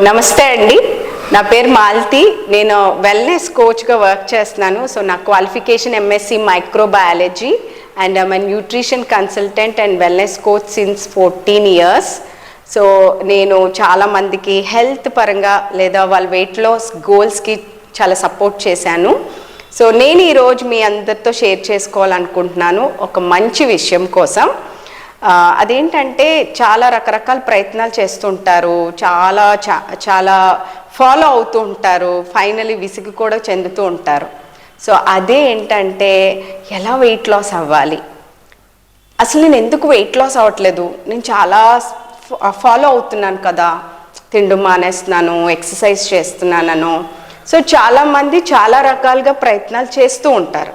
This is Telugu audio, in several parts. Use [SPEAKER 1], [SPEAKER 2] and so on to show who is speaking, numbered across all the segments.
[SPEAKER 1] నమస్తే అండి. నా పేరు మాలతి. నేను వెల్నెస్ కోచ్గా వర్క్ చేస్తున్నాను. సో నా qualification MSc microbiology and I'm nutrition consultant and wellness coach since fourteen years so నేను చాలా మందికి హెల్త్ పరంగా లేదా వాళ్ళ వెయిట్ లాస్ గోల్స్కి చాలా సపోర్ట్ చేశాను. సో నేను ఈరోజు మీ అందరితో షేర్ చేసుకోవాలనుకుంటున్నాను. ఒక మంచి విషయం కోసం. అదేంటంటే చాలా రకరకాల ప్రయత్నాలు చేస్తుంటారు. చాలా చా- చాలా ఫాలో అవుతూ ఉంటారు. ఫైనలీ విసిగి కూడా చెందుతూ ఉంటారు. సో అదే ఏంటంటే ఎలా వెయిట్ లాస్ అవ్వాలి? అసలు నేను ఎందుకు వెయిట్ లాస్ అవ్వట్లేదు? నేను చాలా ఫాలో అవుతున్నాను కదా. తిండి మానేస్తున్నాను ఎక్సర్సైజ్ చేస్తున్నానను. సో చాలామంది చాలా రకాలుగా ప్రయత్నాలు చేస్తూ ఉంటారు.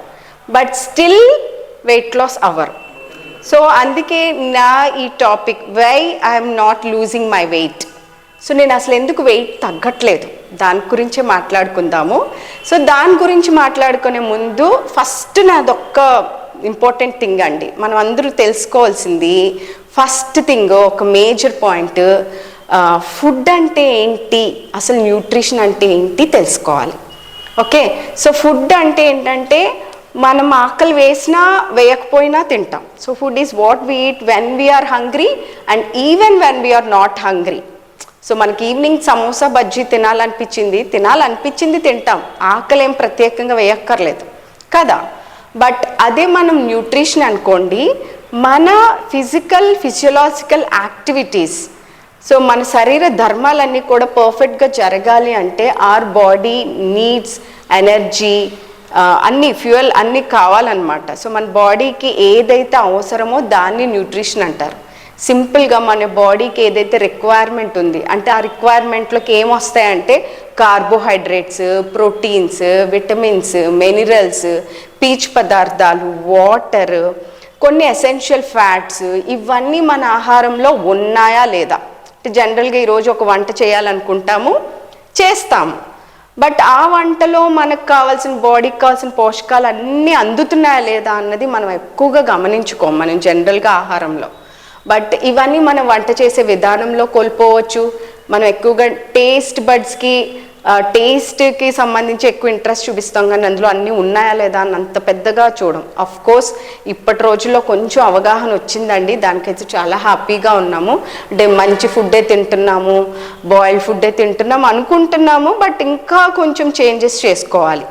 [SPEAKER 1] బట్ స్టిల్ వెయిట్ లాస్ అవ్వరు. సో అందుకే నా ఈ topic why I'm not losing my weight so నేను అసలు ఎందుకు వెయిట్ తగ్గట్లేదు? దాని గురించే మాట్లాడుకుందాము. సో దాని గురించి మాట్లాడుకునే ముందు ఫస్ట్ నాదొక్క ఇంపార్టెంట్ థింగ్ అండి. మనం అందరూ తెలుసుకోవాల్సింది ఫస్ట్ థింగ్ ఒక మేజర్ పాయింట్ ఫుడ్ అంటే ఏంటి? అసలు న్యూట్రిషన్ అంటే ఏంటి? తెలుసుకోవాలి. ఓకే సో ఫుడ్ అంటే ఏంటంటే మనం ఆకలి వేసినా వేయకపోయినా తింటాం. So food is what we eat when we are hungry and even when we are not hungry so మనకి ఈవినింగ్ సమోసా బజ్జీ తినాలనిపించింది తినాలనిపించింది తింటాం. ఆకలి ఏం ప్రత్యేకంగా వేయక్కర్లేదు. కదా? బట్ అదే మనం న్యూట్రిషన్ అనుకోండి మన ఫిజికల్ ఫిజియలాజికల్ యాక్టివిటీస్ సో మన శరీర ధర్మాలన్నీ కూడా పర్ఫెక్ట్గా జరగాలి అంటే ఆర్ బాడీ నీడ్స్ ఎనర్జీ అన్ని ఫ్యూయల్ అన్నీ కావాలన్నమాట. సో మన బాడీకి ఏదైతే అవసరమో దాన్ని న్యూట్రిషన్ అంటారు. సింపుల్గా మన బాడీకి ఏదైతే రిక్వైర్మెంట్ ఉంది అంటే ఆ రిక్వైర్మెంట్లోకి ఏమొస్తాయంటే కార్బోహైడ్రేట్స్ ప్రోటీన్స్ విటమిన్స్ మినరల్స్ పీచ్ పదార్థాలు వాటర్ కొన్ని ఎసెన్షియల్ ఫ్యాట్స్ ఇవన్నీ మన ఆహారంలో ఉన్నాయా లేదా? అంటే జనరల్గా ఈరోజు ఒక వంట చేయాలనుకుంటాము చేస్తాము. బట్ ఆ వంటలో మనకు కావాల్సిన బాడీకి కావాల్సిన పోషకాలు అన్నీ అందుతున్నాయా లేదా అన్నది మనం ఎక్కువగా గమనించుకోం మనం జనరల్గా ఆహారంలో. బట్ ఇవన్నీ మనం వంట చేసే విధానంలో కోల్పోవచ్చు. మనం ఎక్కువగా టేస్ట్ బడ్స్కి టేస్ట్కి సంబంధించి ఎక్కువ ఇంట్రెస్ట్ చూపిస్తాం కానీ అందులో అన్నీ ఉన్నాయా లేదా అని అంత పెద్దగా చూడం. అఫ్ కోర్స్ ఇప్పటి రోజుల్లో కొంచెం అవగాహన వచ్చిందండి. దానికైతే చాలా హ్యాపీగా ఉన్నాము. అంటే మంచి ఫుడ్డే తింటున్నాము బాయిల్డ్ ఫుడ్డే తింటున్నాము అనుకుంటున్నాము బట్ ఇంకా కొంచెం చేంజెస్ చేసుకోవాలి.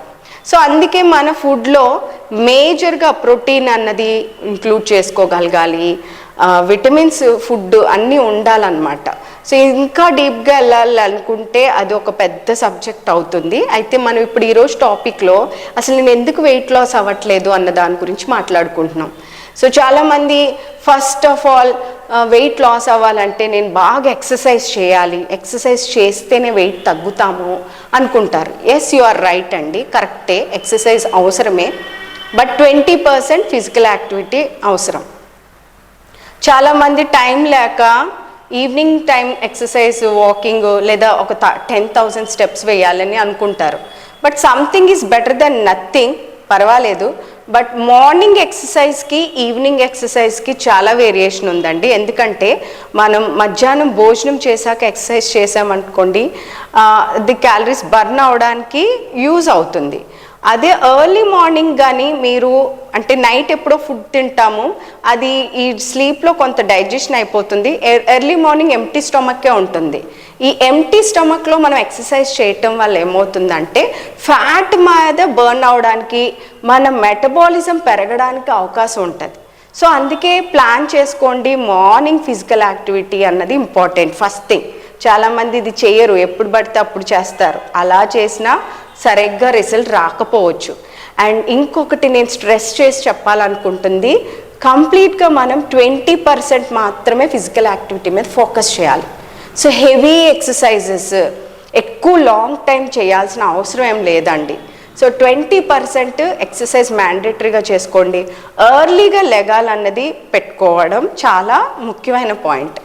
[SPEAKER 1] సో అందుకే మన ఫుడ్లో మేజర్గా ప్రోటీన్ అన్నది ఇంక్లూడ్ చేసుకోగలగాలి. విటమిన్స్ ఫుడ్ అన్నీ ఉండాలన్నమాట. సో ఇంకా డీప్గా వెళ్ళాలి అనుకుంటే అది ఒక పెద్ద సబ్జెక్ట్ అవుతుంది. అయితే మనం ఇప్పుడు ఈరోజు టాపిక్లో అసలు నేను ఎందుకు వెయిట్ లాస్ అవ్వట్లేదు అన్న దాని గురించి మాట్లాడుకుంటున్నాం. సో చాలామంది first of all weight loss అవ్వాలంటే నేను బాగా ఎక్సర్సైజ్ చేయాలి. ఎక్సర్సైజ్ చేస్తేనే వెయిట్ తగ్గుతాము అనుకుంటారు. ఎస్ యు ఆర్ రైట్ అండి. కరెక్టే. ఎక్సర్సైజ్ అవసరమే. But twenty percent physical activity అవసరం. చాలామంది టైం లేక ఈవినింగ్ టైం ఎక్సర్సైజ్ వాకింగ్ లేదా ఒక టెన్ థౌజండ్ స్టెప్స్ వేయాలని అనుకుంటారు. But something is better than nothing పర్వాలేదు. బట్ మార్నింగ్ ఎక్సర్సైజ్కి ఈవినింగ్ ఎక్సర్సైజ్కి చాలా వేరియేషన్ ఉందండి. ఎందుకంటే మనం మధ్యాహ్నం భోజనం చేశాక ఎక్సర్సైజ్ చేసామనుకోండి ది క్యాలరీస్ బర్న్ అవడానికి యూజ్ అవుతుంది. అదే ఎర్లీ మార్నింగ్ కానీ మీరు అంటే నైట్ ఎప్పుడో ఫుడ్ తింటాము అది ఈ స్లీప్లో కొంత డైజెషన్ అయిపోతుంది. ఎర్లీ మార్నింగ్ ఎంటీ స్టమక్కే ఉంటుంది. ఈ ఎంటీ స్టమక్లో మనం ఎక్సర్సైజ్ చేయటం వల్ల ఏమవుతుందంటే ఫ్యాట్ మీద బర్న్ అవడానికి మన మెటబాలిజం పెరగడానికి అవకాశం ఉంటుంది. సో అందుకే ప్లాన్ చేసుకోండి. మార్నింగ్ ఫిజికల్ యాక్టివిటీ అన్నది ఇంపార్టెంట్ ఫస్ట్ థింగ్ చాలామంది ఇది చేయరు. ఎప్పుడు పడితే అప్పుడు చేస్తారు. అలా చేసినా సరిగ్గా రిజల్ట్ రాకపోవచ్చు. అండ్ ఇంకొకటి నేను స్ట్రెస్ చేసి చెప్పాలనుకుంటుంది కంప్లీట్గా మనం ట్వంటీ పర్సెంట్ మాత్రమే ఫిజికల్ యాక్టివిటీ మీద ఫోకస్ చేయాలి. సో హెవీ ఎక్సర్సైజెస్ ఎక్కువ లాంగ్ టైం చేయాల్సిన అవసరం ఏం లేదండి. సో ట్వంటీ పర్సెంట్ ఎక్సర్సైజ్ మ్యాండేటరీగా చేసుకోండి. ఎర్లీగా లెగాలన్నది పెట్టుకోవడం చాలా ముఖ్యమైన పాయింట్.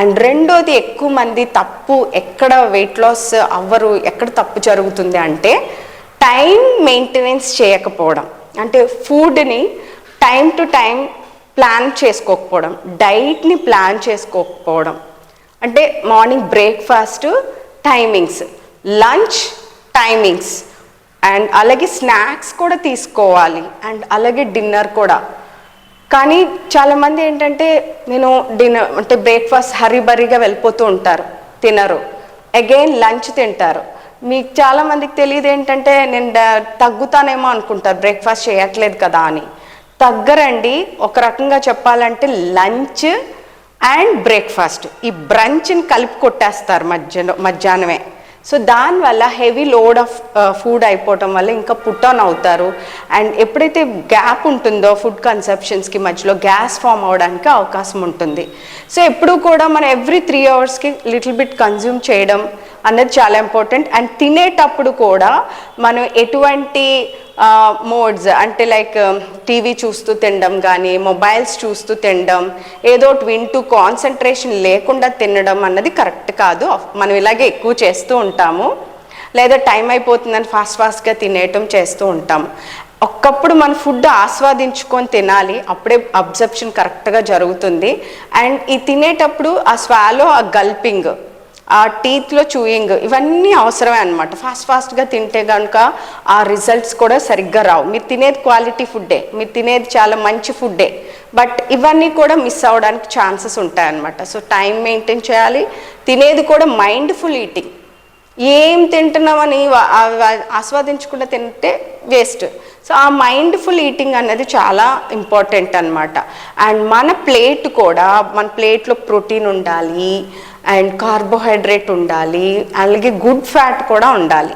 [SPEAKER 1] అండ్ రెండోది ఎక్కువ మంది తప్పు ఎక్కడ వెయిట్ లాస్ అవ్వరు ఎక్కడ తప్పు జరుగుతుంది అంటే టైం మెయింటెనెన్స్ చేయకపోవడం. అంటే ఫుడ్ని టైం టు టైం ప్లాన్ చేసుకోకపోవడం డైట్ని ప్లాన్ చేసుకోకపోవడం. అంటే morning breakfast timings lunch timings and అలాగే స్నాక్స్ కూడా తీసుకోవాలి అండ్ అలాగే డిన్నర్ కూడా. కానీ చాలామంది ఏంటంటే నేను డిన్నర్ అంటే బ్రేక్ఫాస్ట్ హరిబరిగా వెళ్ళిపోతూ ఉంటారు తినరు. అగైన్ లంచ్ తింటారు. మీకు చాలామందికి తెలియదు ఏంటంటే నేను తగ్గుతానేమో అనుకుంటారు బ్రేక్ఫాస్ట్ చేయట్లేదు కదా అని. తగ్గరండి ఒక రకంగా చెప్పాలంటే లంచ్ అండ్ బ్రేక్ఫాస్ట్ ఈ బ్రంచ్ని కలిపి కొట్టేస్తారు మధ్యలో మధ్యాహ్నమే. సో దానివల్ల హెవీ లోడ్ ఆఫ్ ఫుడ్ అయిపోవటం వల్ల ఇంకా పుట్ ఆన్ అవుతారు. అండ్ ఎప్పుడైతే గ్యాప్ ఉంటుందో ఫుడ్ కన్సెప్షన్స్కి మధ్యలో గ్యాస్ ఫామ్ అవడానికి అవకాశం ఉంటుంది. సో ఎప్పుడు కూడా మనం ఎవ్రీ త్రీ అవర్స్కి లిటిల్ బిట్ కన్జ్యూమ్ చేయడం అన్నది చాలా ఇంపార్టెంట్. అండ్ తినేటప్పుడు కూడా మనం ఎటువంటి మోడ్స్ అంటే లైక్ టీవీ um, చూస్తూ తినడం కానీ మొబైల్స్ చూస్తూ తినడం ఏదో ఒకటి వింటూ కాన్సన్ట్రేషన్ లేకుండా తినడం అన్నది కరెక్ట్ కాదు. మనం ఇలాగే ఎక్కువ చేస్తూ ఉంటాము. లేదా టైం అయిపోతుందని ఫాస్ట్ ఫాస్ట్గా తినేయటం చేస్తూ ఉంటాం. ఒక్కప్పుడు మన ఫుడ్ ఆస్వాదించుకొని తినాలి అప్పుడే అబ్జర్ప్షన్ కరెక్ట్గా జరుగుతుంది. అండ్ ఈ తినేటప్పుడు ఆ స్వాలో ఆ గల్పింగ్ ఆ టీత్లో చూయింగ్ ఇవన్నీ అవసరమే అనమాట ఫాస్ట్ ఫాస్ట్గా తింటే కనుక ఆ రిజల్ట్స్ కూడా సరిగ్గా రావు. మీరు తినేది క్వాలిటీ ఫుడ్డే మీరు తినేది చాలా మంచి ఫుడ్డే బట్ ఇవన్నీ కూడా మిస్ అవ్వడానికి ఛాన్సెస్ ఉంటాయన్నమాట సో టైం మెయింటైన్ చేయాలి. తినేది కూడా మైండ్ఫుల్ ఈటింగ్ ఏం తింటున్నామని ఆస్వాదించకుండా తింటే వేస్ట్ సో ఆ మైండ్ఫుల్ ఈటింగ్ అనేది చాలా ఇంపార్టెంట్ అన్నమాట. అండ్ మన ప్లేట్ కూడా మన ప్లేట్లో ప్రోటీన్ ఉండాలి. అండ్ కార్బోహైడ్రేట్ ఉండాలి అలాగే గుడ్ ఫ్యాట్ కూడా ఉండాలి.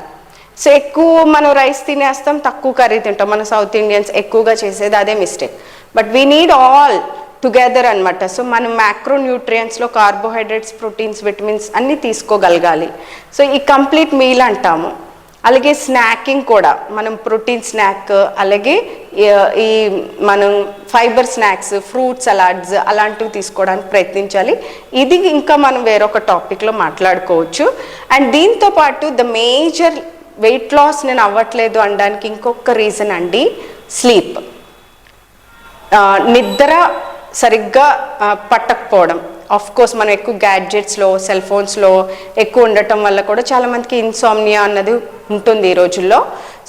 [SPEAKER 1] సో ఎక్కువ మనం రైస్ తినేస్తాం తక్కువ కర్రీ తింటాం. మన సౌత్ ఇండియన్స్ ఎక్కువగా చేసేది అదే mistake. But we need all together అనమాట సో మనం మ్యాక్రో న్యూట్రియంట్స్లో కార్బోహైడ్రేట్స్ ప్రోటీన్స్ విటమిన్స్ అన్నీ తీసుకోగలగాలి. సో ఈ కంప్లీట్ మీల్ అంటాము. అలాగే స్నాకింగ్ కూడా. మనం ప్రోటీన్ స్నాక్ అలాగే ఈ- మనం ఫైబర్ స్నాక్స్ ఫ్రూట్ సలాడ్స్ అలాంటివి తీసుకోవడానికి ప్రయత్నించాలి. ఇది ఇంకా మనం వేరొక టాపిక్లో మాట్లాడుకోవచ్చు. అండ్ దీంతో పాటు ద మేజర్ వెయిట్ లాస్ నేను అవ్వట్లేదు అనడానికి ఇంకొక రీజన్ అండి స్లీప్ నిద్ర సరిగ్గా పట్టకపోవడం. ఆఫ్ కోర్స్ మనం ఎక్కువ గ్యాడ్జెట్స్లో సెల్ ఫోన్స్లో ఎక్కువ ఉండటం వల్ల కూడా చాలామందికి ఇన్సోమ్నియా అన్నది ఉంటుంది ఈ రోజుల్లో.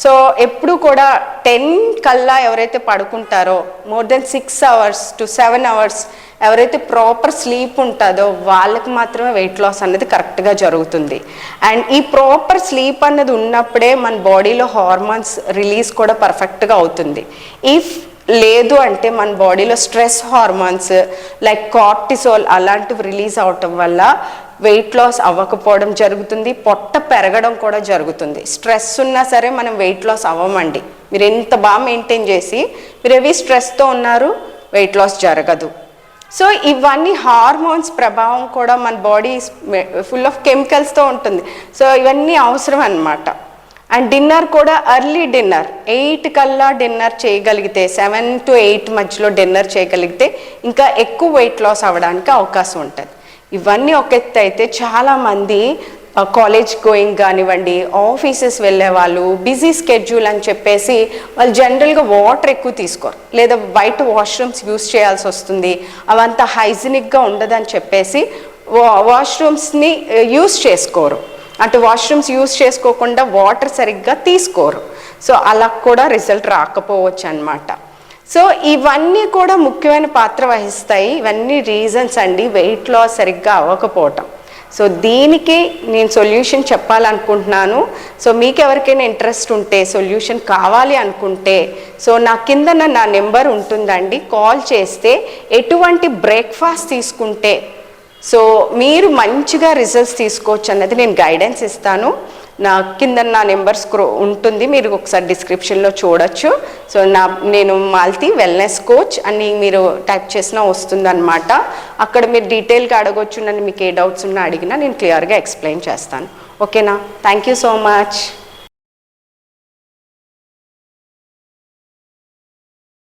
[SPEAKER 1] సో ఎప్పుడు కూడా టెన్ కల్లా ఎవరైతే పడుకుంటారో more than six hours to seven hours ఎవరైతే ప్రాపర్ స్లీప్ ఉంటుందో వాళ్ళకి మాత్రమే వెయిట్ లాస్ అనేది కరెక్ట్గా జరుగుతుంది. అండ్ ఈ ప్రాపర్ స్లీప్ అన్నది ఉన్నప్పుడే మన బాడీలో హార్మోన్స్ రిలీజ్ కూడా పర్ఫెక్ట్గా అవుతుంది. ఇఫ్ లేదు అంటే మన బాడీలో స్ట్రెస్ హార్మోన్స్ లైక్ కార్టిసోల్ అలాంటివి రిలీజ్ అవటం వల్ల వెయిట్ లాస్ అవ్వకపోవడం జరుగుతుంది పొట్ట పెరగడం కూడా జరుగుతుంది. స్ట్రెస్ ఉన్నా సరే మనం వెయిట్ లాస్ అవ్వమండి. మీరు ఎంత బాగా మెయింటైన్ చేసి మీరు ఏవి స్ట్రెస్తో ఉన్నారు వెయిట్ లాస్ జరగదు. సో ఇవన్నీ హార్మోన్స్ ప్రభావం కూడా మన బాడీ ఫుల్ ఆఫ్ కెమికల్స్తో ఉంటుంది. సో ఇవన్నీ అవసరం అన్నమాట అండ్ డిన్నర్ కూడా ఎర్లీ డిన్నర్ ఎయిట్ కల్లా డిన్నర్ చేయగలిగితే సెవెన్ టు ఎయిట్ మధ్యలో డిన్నర్ చేయగలిగితే ఇంకా ఎక్కువ వెయిట్ లాస్ అవ్వడానికి అవకాశం ఉంటుంది. ఇవన్నీ ఒక ఎత్తు అయితే చాలామంది కాలేజ్ గోయింగ్ కానివ్వండి ఆఫీసెస్ వెళ్ళే వాళ్ళు బిజీ స్కెడ్యూల్ అని చెప్పేసి వాళ్ళు జనరల్గా వాటర్ ఎక్కువ తీసుకోరు. లేదా బయట వాష్రూమ్స్ యూస్ చేయాల్సి వస్తుంది. అవంతా హైజీనిక్గా ఉండదని చెప్పేసి వా వాష్రూమ్స్ని యూస్ చేసుకోరు. అటు వాష్రూమ్స్ యూస్ చేసుకోకుండా వాటర్ సరిగ్గా తీసుకోరు. సో అలా కూడా రిజల్ట్ రాకపోవచ్చు అన్నమాట. సో ఇవన్నీ కూడా ముఖ్యమైన పాత్ర వహిస్తాయి. ఇవన్నీ రీజన్స్ అండి. వెయిట్ లాస్ సరిగ్గా అవ్వకపోవటం. సో దీనికి నేను సొల్యూషన్ చెప్పాలనుకుంటున్నాను. సో మీకు ఎవరికైనా ఇంట్రెస్ట్ ఉంటే సొల్యూషన్ కావాలి అనుకుంటే సో నా కింద నా నెంబర్ ఉంటుందండి. కాల్ చేస్తే ఎటువంటి బ్రేక్ఫాస్ట్ తీసుకుంటే సో మీరు మంచిగా రిజల్ట్స్ తీసుకోవచ్చు అన్నది నేను గైడెన్స్ ఇస్తాను. నా కింద నా నెంబర్ స్క్రో ఉంటుంది మీరు ఒకసారి డిస్క్రిప్షన్లో చూడొచ్చు. సో నా నేను మాల్తి వెల్నెస్ కోచ్ అని మీరు టైప్ చేసినా వస్తుందన్నమాట. అక్కడ మీరు డీటెయిల్గా అడగొచ్చు నన్ను మీకు ఏ డౌట్స్ ఉన్నా అడిగినా నేను క్లియర్గా ఎక్స్ప్లెయిన్ చేస్తాను. ఓకేనా థ్యాంక్ యూ సో మచ్